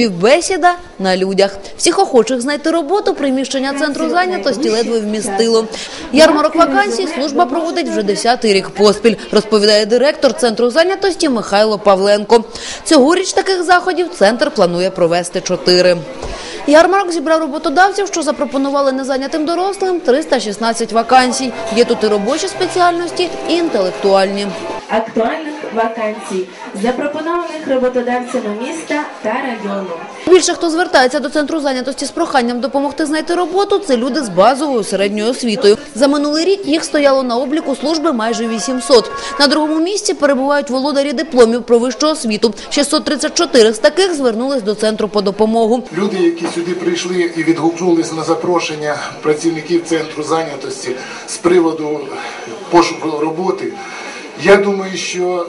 Співбесіда на людях. Всіх охочих знайти роботу приміщення центру зайнятості ледве вмістило. Ярмарок вакансій служба проводить вже 10-й рік поспіль, розповідає директор центру зайнятості Михайло Павленко. Цьогоріч таких заходів центр планує провести чотири. Ярмарок зібрав роботодавців, що запропонували незайнятим дорослим 316 вакансій. Є тут і робочі спеціальності, і інтелектуальні. актуальних вакансій, запропонованих роботодавцями міста та району. Більше хто звертається до центру зайнятості з проханням допомогти знайти роботу, це люди з базовою середньою освітою. За минулий рік їх стояло на обліку служби майже 800. На другому місці перебувають володарі дипломів про вищу освіту. 634 з таких звернулись до центру по допомогу. Люди, які сюди прийшли і відгукнулися на запрошення працівників центру зайнятості з приводу пошуку роботи, я думаю, що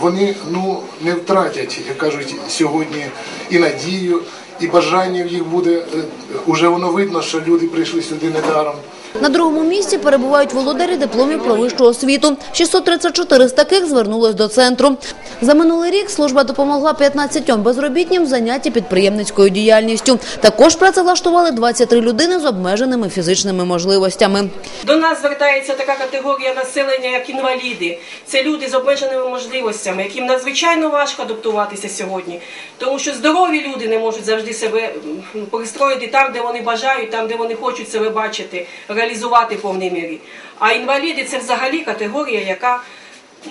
вони ну не втратять, як кажуть, сьогодні і надію, і бажання в їх буде. Е, Уже воно видно, що люди прийшли сюди недаром. На другому місці перебувають володарі дипломів про вищу освіту. 634 з таких звернулось до центру. За минулий рік служба допомогла 15 безробітнім зайняті підприємницькою діяльністю. Також працевлаштували 23 людини з обмеженими фізичними можливостями. До нас звертається така категорія населення, як інваліди. Це люди з обмеженими можливостями, яким надзвичайно важко адаптуватися сьогодні, тому що здорові люди не можуть завжди себе пристроїти там, де вони бажають, там, де вони хочуть себе бачити, реалізувати в повній мірі. А інваліди це взагалі категорія, яка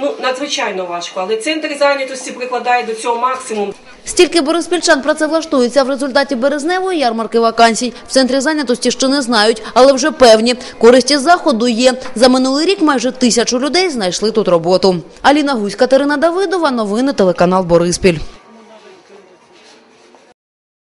ну надзвичайно важко. Але центр зайнятості прикладає до цього максимум. Стільки бориспільчан працевлаштуються в результаті березневої ярмарки вакансій. В центрі зайнятості ще не знають, але вже певні. Користі заходу є. За минулий рік майже тисячу людей знайшли тут роботу. Аліна Гусь, Катерина Давидова. Новини телеканал Бориспіль.